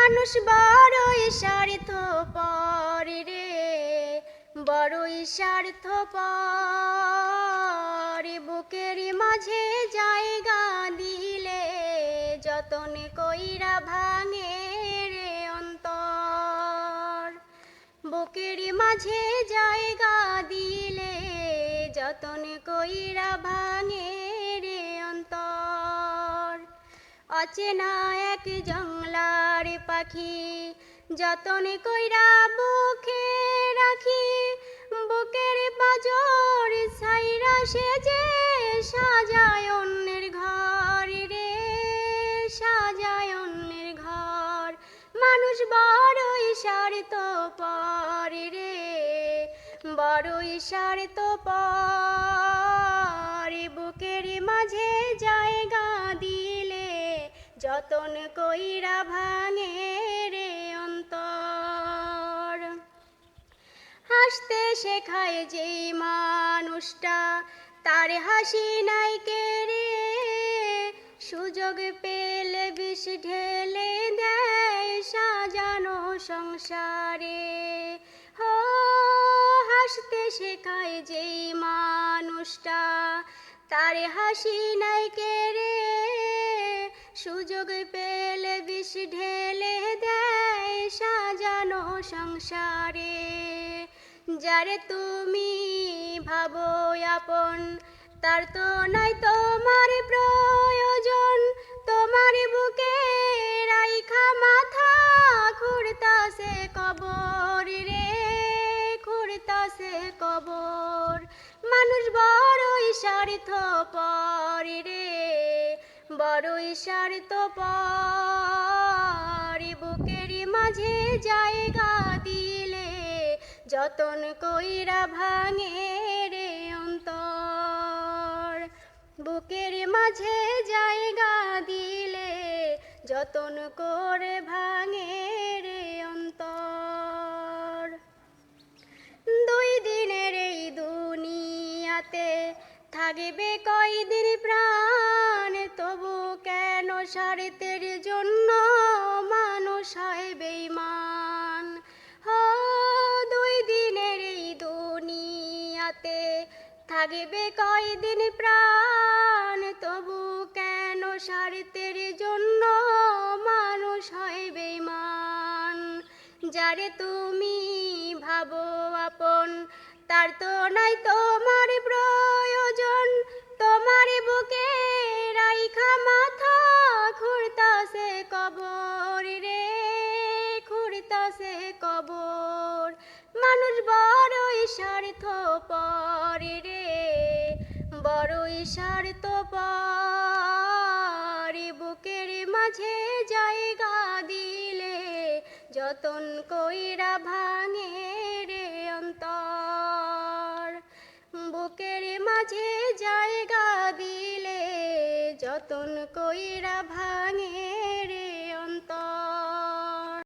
মানুষ বড়ই স্বার্থ পর রে বড়ই স্বার্থ পর বুকের মাঝে জায়গা দিলে যতন কইরা ভাঙে রে অন্তর। বুকের মাঝে জায়গা দিলে যতন কইরা ভাঙে অচেনা এক জংলার পাখি, যতন কইরা বুকে রাখি, বুকের বাজর ছাইরা সেজে সাজায় অন্যের ঘর রে, সাজায় অন্যের ঘর। মানুষ বড়ই স্বার্থ পর রে, বড়ই স্বার্থ পর যতন কইরা ভাঙে রে অন্তর। হাসতে শেখায় যেই মানুষটা, তার হাসি নাই কে রে? সুযোগ পেলে বিষ ঢেলে দেয় সাজানো সংসারে। হো, হাসতে শেখায় যেই মানুষটা, তার হাসি নাই কে রে? সুযোগ পেলে বিষ ঢেলে দেয় সাজানো সংসারে। যারে তুমি ভাবো আপন, তার তো নাই তোমার প্রয়োজন। তোমার বুকে রাইখা মাথা, খুঁড়তাছে কবর রে, খুঁড়তাছে কবর। মানুষ বড়ই স্বার্থ পর রে। বড়ই স্বার্থ পর, বুকের মাঝে জায়গা দিলে যতন কইরা ভাঙে রে অন্তর। বুকের মাঝে জায়গা দিলে যতন করে ভাঙে রে অন্তর। দুই দিনের এই দুনিয়াতে থাকবে কয়দিন প্রাণ? স্বার্থের জন্য মানুষ হয় বেইমান দুই দিনের এই দুনিয়াতে থাকবে কয়দিন প্রাণ? তবু কেন স্বার্থের জন্য মানুষ হয় বেইমান যারে তুমি ভাবো আপন, তার তো নাই তোমার প্রয়োজন খুঁড়তাছে কবর। মানুষ বড়ই স্বার্থ পর রে, বড়ই স্বার্থ পর বুকের মাঝে জায়গা দিলে যতন কইরা ভাঙে রে অন্তর। বুকের মাঝে জায়গা দিলে যতন কইরা ভাঙে